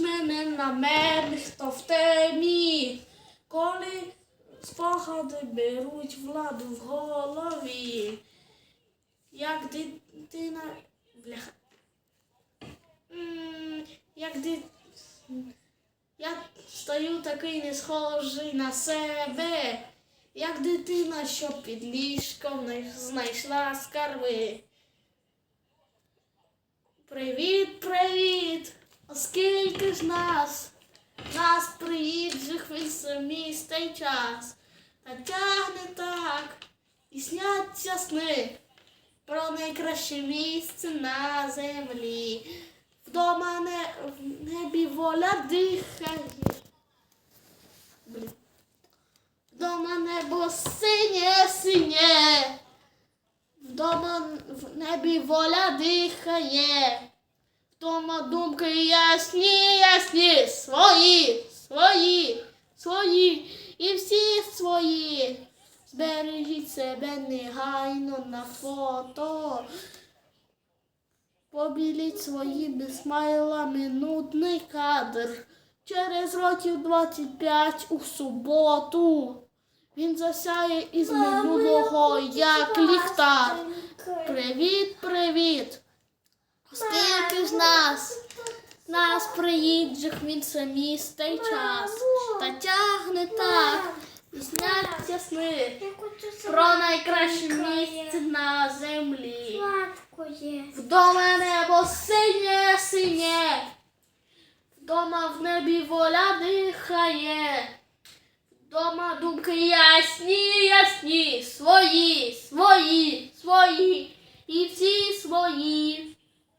мене на мене, хто в темі, коли спогади беруть владу в голові, як дитина. Бляха. Як ди... Я стою такий не схожий на себе, як дитина, що під ліжком знайшла скарби. Привіт, привіт! Оскільки ж нас, нас приїжджих містий час, та тягне так, і сняться сни про найкраще місце на землі. Вдома не, в небі воля дихає. Вдома небо синє, синє. Вдома в небі воля дихає. Вдома думки ясні, ясні, свої, свої, свої і всі свої. Збережіть себе негайно на фото. Побіліть своїми смайлами нудний кадр. Через років 25 у суботу. Він засяє із минулого, як ліхтар. Привіт, привіт. Ж нас, нас приїжджих він самістий час. Та тягне так, і сняться сни про найкраще місце на землі. Вдома небо синє, синє, вдома в небі воля дихає, вдома думки ясні, ясні, свої, свої, свої.